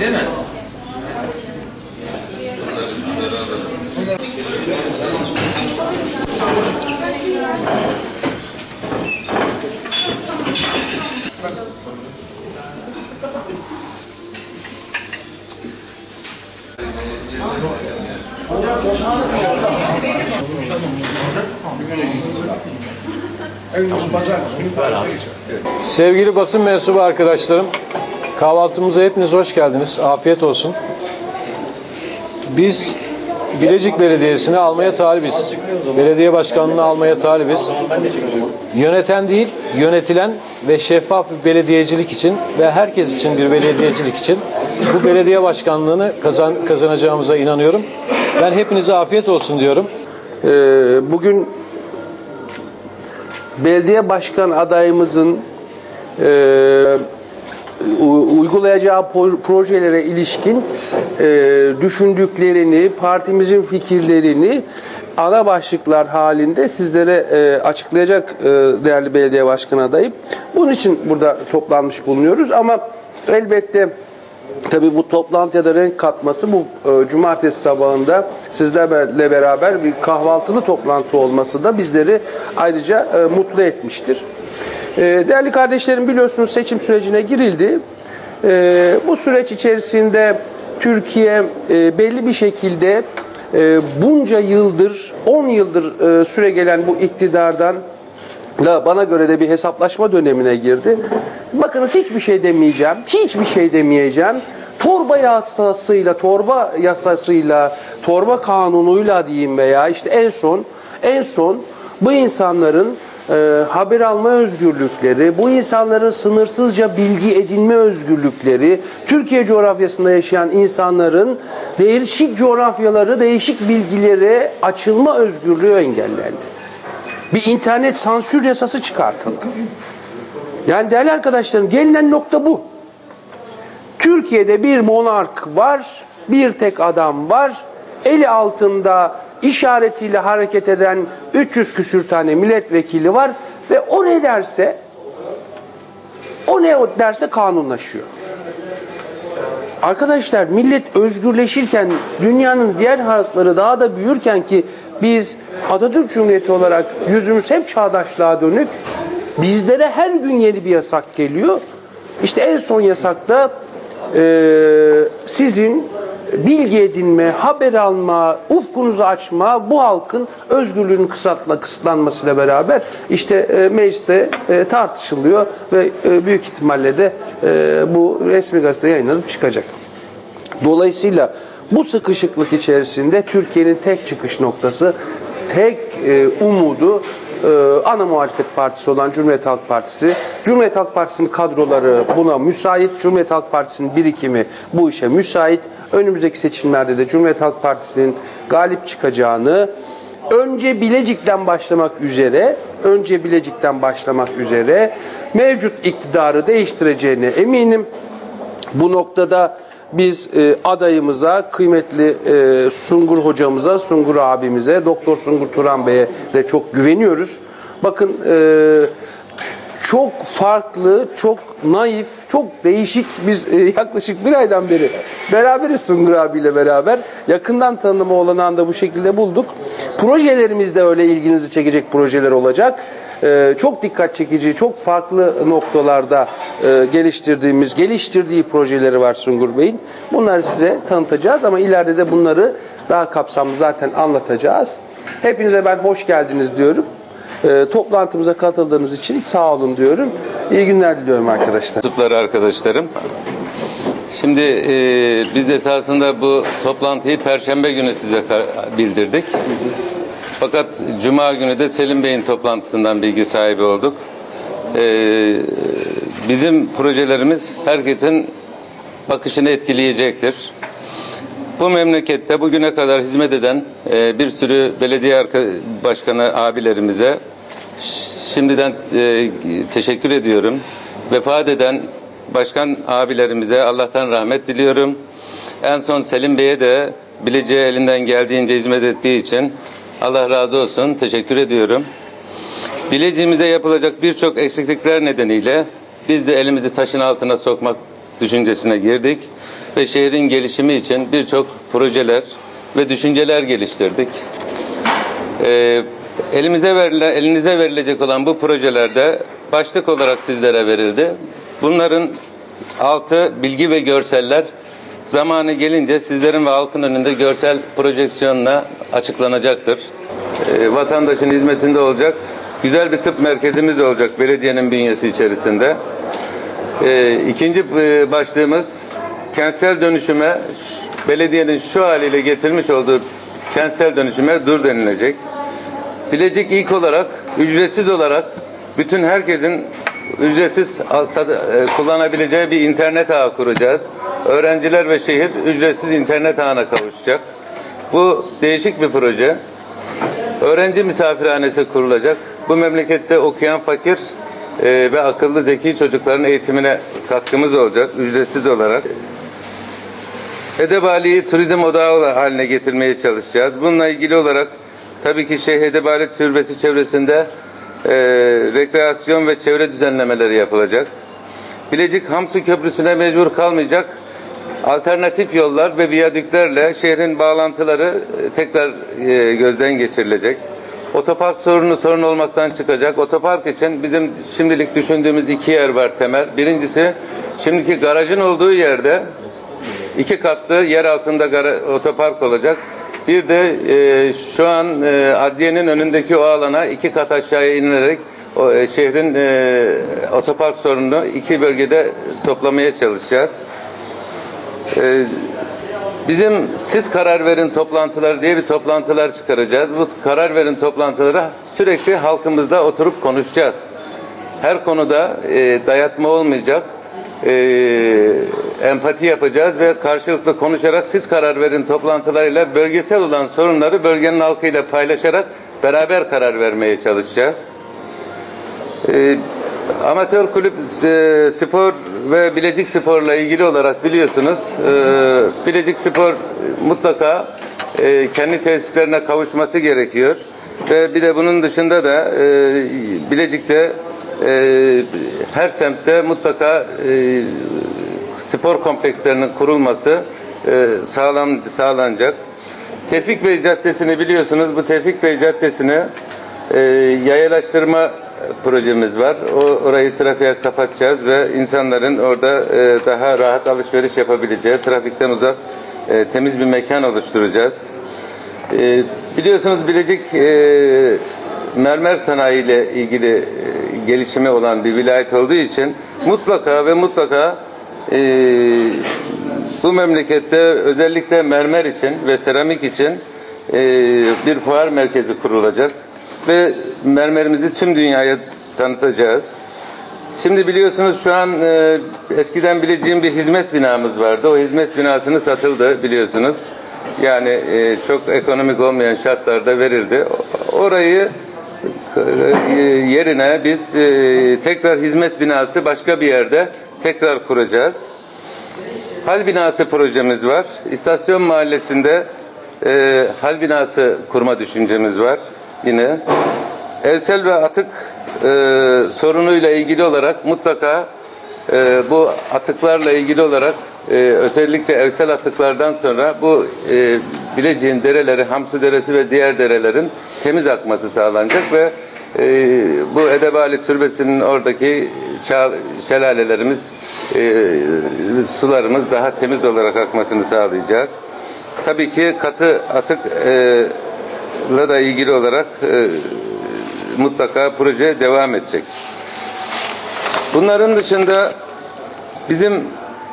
Değil mi? Sevgili basın mensubu arkadaşlarım, kahvaltımıza hepiniz hoş geldiniz. Afiyet olsun. Biz Bilecik Belediyesi'ni almaya talibiz. Belediye başkanlığını almaya talibiz. Yöneten değil, yönetilen ve şeffaf bir belediyecilik için ve herkes için bir belediyecilik için bu belediye başkanlığını kazan, kazanacağımıza inanıyorum. Ben hepinize afiyet olsun diyorum. Ee, bugün belediye başkan adayımızın e, uygulayacağı projelere ilişkin e, düşündüklerini, partimizin fikirlerini ana başlıklar halinde sizlere e, açıklayacak e, değerli belediye başkan adayım. Bunun için burada toplanmış bulunuyoruz ama elbette Tabii bu toplantıya da renk katması bu e, cumartesi sabahında sizlerle beraber bir kahvaltılı toplantı olması da bizleri ayrıca mutlu etmiştir. E, değerli kardeşlerim biliyorsunuz seçim sürecine girildi. E, bu süreç içerisinde Türkiye e, belli bir şekilde e, bunca yıldır, 10 yıldır e, süre gelen bu iktidardan da bana göre de bir hesaplaşma dönemine girdi. Bakınız hiçbir şey demeyeceğim. Hiçbir şey demeyeceğim. Torba yasasıyla, torba yasasıyla, torba kanunuyla diyeyim veya işte en son en son bu insanların e, haber alma özgürlükleri, bu insanların sınırsızca bilgi edinme özgürlükleri, Türkiye coğrafyasında yaşayan insanların değişik coğrafyaları, değişik bilgileri açılma özgürlüğü engellendi bir internet sansür yasası çıkartıldı. Yani değerli arkadaşlarım gelinen nokta bu. Türkiye'de bir monark var, bir tek adam var. Eli altında işaretiyle hareket eden 300 küsür tane milletvekili var ve o ne derse o ne derse kanunlaşıyor. Arkadaşlar millet özgürleşirken dünyanın diğer halkları daha da büyürken ki biz Atatürk Cumhuriyeti olarak yüzümüz hep çağdaşlığa dönük. Bizlere her gün yeni bir yasak geliyor. İşte en son yasakta e, sizin bilgi edinme, haber alma, ufkunuzu açma bu halkın özgürlüğünün kısıtla, kısıtlanmasıyla beraber işte e, mecliste e, tartışılıyor ve e, büyük ihtimalle de e, bu resmi gazete yayınlanıp çıkacak. Dolayısıyla bu sıkışıklık içerisinde Türkiye'nin tek çıkış noktası, tek e, umudu ana muhalefet partisi olan Cumhuriyet Halk Partisi. Cumhuriyet Halk Partisi'nin kadroları buna müsait. Cumhuriyet Halk Partisi'nin birikimi bu işe müsait. Önümüzdeki seçimlerde de Cumhuriyet Halk Partisi'nin galip çıkacağını önce Bilecik'ten başlamak üzere önce Bilecik'ten başlamak üzere mevcut iktidarı değiştireceğine eminim. Bu noktada biz e, adayımıza, kıymetli e, Sungur hocamıza, Sungur abimize, Doktor Sungur Turan Bey'e de çok güveniyoruz. Bakın e, çok farklı, çok naif, çok değişik. Biz e, yaklaşık bir aydan beri beraberiz Sungur abiyle beraber. Yakından tanıma olanağını da bu şekilde bulduk. Projelerimiz de öyle ilginizi çekecek projeler olacak. Ee, çok dikkat çekici, çok farklı noktalarda e, geliştirdiğimiz, geliştirdiği projeleri var Sungur Bey'in. Bunları size tanıtacağız ama ileride de bunları daha kapsamlı zaten anlatacağız. Hepinize ben hoş geldiniz diyorum. Ee, toplantımıza katıldığınız için sağ olun diyorum. İyi günler diliyorum arkadaşlar. mensupları arkadaşlarım. Şimdi e, biz esasında bu toplantıyı Perşembe günü size bildirdik. Fakat Cuma günü de Selim Bey'in toplantısından bilgi sahibi olduk. E, bizim projelerimiz herkesin bakışını etkileyecektir. Bu memlekette bugüne kadar hizmet eden e, bir sürü belediye başkanı abilerimize şimdiden e, teşekkür ediyorum. Vefat eden başkan abilerimize Allah'tan rahmet diliyorum. En son Selim Bey'e de bileceği elinden geldiğince hizmet ettiği için Allah razı olsun. Teşekkür ediyorum. Bileceğimize yapılacak birçok eksiklikler nedeniyle biz de elimizi taşın altına sokmak düşüncesine girdik ve şehrin gelişimi için birçok projeler ve düşünceler geliştirdik. Ee, elimize verilen, elinize verilecek olan bu projelerde başlık olarak sizlere verildi. Bunların altı bilgi ve görseller zamanı gelince sizlerin ve halkın önünde görsel projeksiyonla açıklanacaktır. Ee, vatandaşın hizmetinde olacak güzel bir tıp merkezimiz de olacak belediyenin bünyesi içerisinde. Ee, ikinci e, başlığımız kentsel dönüşüme belediyenin şu haliyle getirmiş olduğu kentsel dönüşüme dur denilecek. Bilecik ilk olarak ücretsiz olarak bütün herkesin ücretsiz e, kullanabileceği bir internet ağı kuracağız. Öğrenciler ve şehir ücretsiz internet ağına kavuşacak. Bu değişik bir proje. Öğrenci misafirhanesi kurulacak. Bu memlekette okuyan fakir e, ve akıllı zeki çocukların eğitimine katkımız olacak ücretsiz olarak. Edebali'yi turizm odağı haline getirmeye çalışacağız. Bununla ilgili olarak tabii ki Şeyh Edebali Türbesi çevresinde e, rekreasyon ve çevre düzenlemeleri yapılacak. Bilecik Hamsi Köprüsü'ne mecbur kalmayacak. Alternatif yollar ve viyadüklerle şehrin bağlantıları e, tekrar e, gözden geçirilecek. Otopark sorunu sorun olmaktan çıkacak. Otopark için bizim şimdilik düşündüğümüz iki yer var temel. Birincisi şimdiki garajın olduğu yerde iki katlı yer altında otopark olacak. Bir de e, şu an e, adliyenin önündeki o alana iki kat aşağıya inilerek o, e, şehrin e, otopark sorununu iki bölgede toplamaya çalışacağız. E, bizim siz karar verin toplantıları diye bir toplantılar çıkaracağız. Bu karar verin toplantıları sürekli halkımızda oturup konuşacağız. Her konuda e, dayatma olmayacak. E, empati yapacağız ve karşılıklı konuşarak siz karar verin toplantılarıyla bölgesel olan sorunları bölgenin halkıyla paylaşarak beraber karar vermeye çalışacağız. E, amatör kulüp e, spor ve Bilecik Spor'la ilgili olarak biliyorsunuz e, Bilecik Spor mutlaka e, kendi tesislerine kavuşması gerekiyor. Ve bir de bunun dışında da e, Bilecik'te e, her semtte mutlaka e, spor komplekslerinin kurulması e, sağlam sağlanacak. Tevfik Bey Caddesi'ni biliyorsunuz. Bu Tevfik Bey Caddesi'ni e, yayalaştırma projemiz var. O orayı trafiğe kapatacağız ve insanların orada e, daha rahat alışveriş yapabileceği, trafikten uzak e, temiz bir mekan oluşturacağız. Biliyorsunuz Bilecik mermer sanayi ile ilgili gelişimi olan bir vilayet olduğu için mutlaka ve mutlaka e, bu memlekette özellikle mermer için ve seramik için e, bir fuar merkezi kurulacak ve mermerimizi tüm dünyaya tanıtacağız. Şimdi biliyorsunuz şu an e, eskiden bileceğim bir hizmet binamız vardı. O hizmet binasını satıldı biliyorsunuz. Yani e, çok ekonomik olmayan şartlarda verildi. Orayı e, yerine biz e, tekrar hizmet binası başka bir yerde tekrar kuracağız. Hal binası projemiz var. İstasyon mahallesinde e, hal binası kurma düşüncemiz var yine. Evsel ve atık e, sorunuyla ilgili olarak mutlaka e, bu atıklarla ilgili olarak e, özellikle evsel atıklardan sonra bu e, Bilecik'in dereleri, Hamsi Deresi ve diğer derelerin temiz akması sağlanacak ve e, bu Edebali Türbesi'nin oradaki şelalelerimiz, e, sularımız daha temiz olarak akmasını sağlayacağız. Tabii ki katı atık e, da ilgili olarak e, mutlaka proje devam edecek. Bunların dışında bizim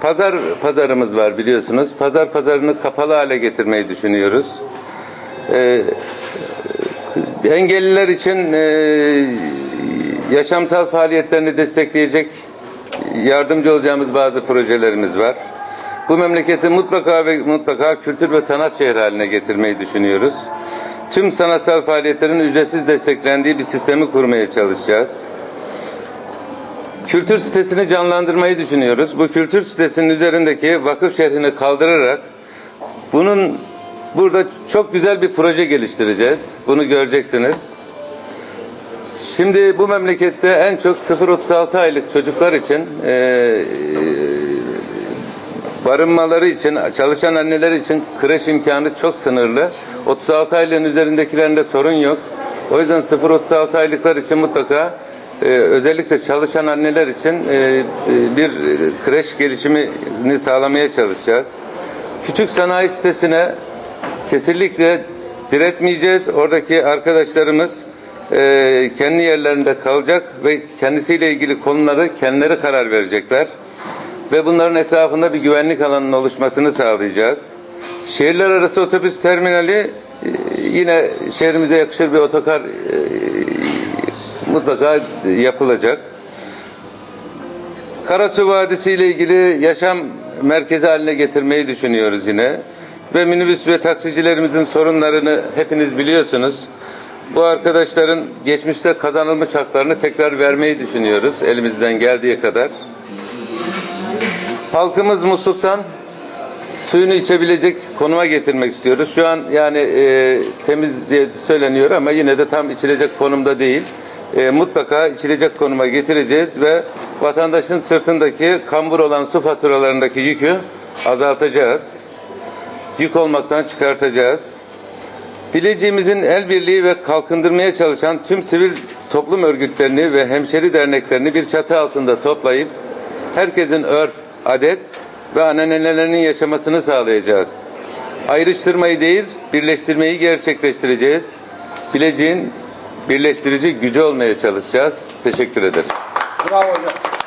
pazar pazarımız var biliyorsunuz. Pazar pazarını kapalı hale getirmeyi düşünüyoruz. Ee, engelliler için e, yaşamsal faaliyetlerini destekleyecek yardımcı olacağımız bazı projelerimiz var. Bu memleketi mutlaka ve mutlaka kültür ve sanat şehri haline getirmeyi düşünüyoruz. Tüm sanatsal faaliyetlerin ücretsiz desteklendiği bir sistemi kurmaya çalışacağız. Kültür sitesini canlandırmayı düşünüyoruz. Bu kültür sitesinin üzerindeki vakıf şehrini kaldırarak bunun burada çok güzel bir proje geliştireceğiz. Bunu göreceksiniz. Şimdi bu memlekette en çok 0-36 aylık çocuklar için e, barınmaları için, çalışan anneler için kreş imkanı çok sınırlı. 36 aylığın üzerindekilerinde sorun yok. O yüzden 0-36 aylıklar için mutlaka e, özellikle çalışan anneler için e, e, bir e, kreş gelişimini sağlamaya çalışacağız. Küçük sanayi sitesine kesinlikle diretmeyeceğiz. Oradaki arkadaşlarımız e, kendi yerlerinde kalacak ve kendisiyle ilgili konuları kendileri karar verecekler. Ve bunların etrafında bir güvenlik alanının oluşmasını sağlayacağız. Şehirler arası otobüs terminali e, yine şehrimize yakışır bir otokar e, mutlaka yapılacak. Karasu Vadisi ile ilgili yaşam merkezi haline getirmeyi düşünüyoruz yine. Ve minibüs ve taksicilerimizin sorunlarını hepiniz biliyorsunuz. Bu arkadaşların geçmişte kazanılmış haklarını tekrar vermeyi düşünüyoruz elimizden geldiği kadar. Halkımız musluktan suyunu içebilecek konuma getirmek istiyoruz. Şu an yani e, temiz diye söyleniyor ama yine de tam içilecek konumda değil. E, mutlaka içilecek konuma getireceğiz ve vatandaşın sırtındaki kambur olan su faturalarındaki yükü azaltacağız. Yük olmaktan çıkartacağız. Bileceğimizin el birliği ve kalkındırmaya çalışan tüm sivil toplum örgütlerini ve hemşeri derneklerini bir çatı altında toplayıp herkesin örf, adet ve ananenelerinin yaşamasını sağlayacağız. Ayrıştırmayı değil, birleştirmeyi gerçekleştireceğiz. Bileceğin birleştirici gücü olmaya çalışacağız. Teşekkür ederim. Bravo hocam.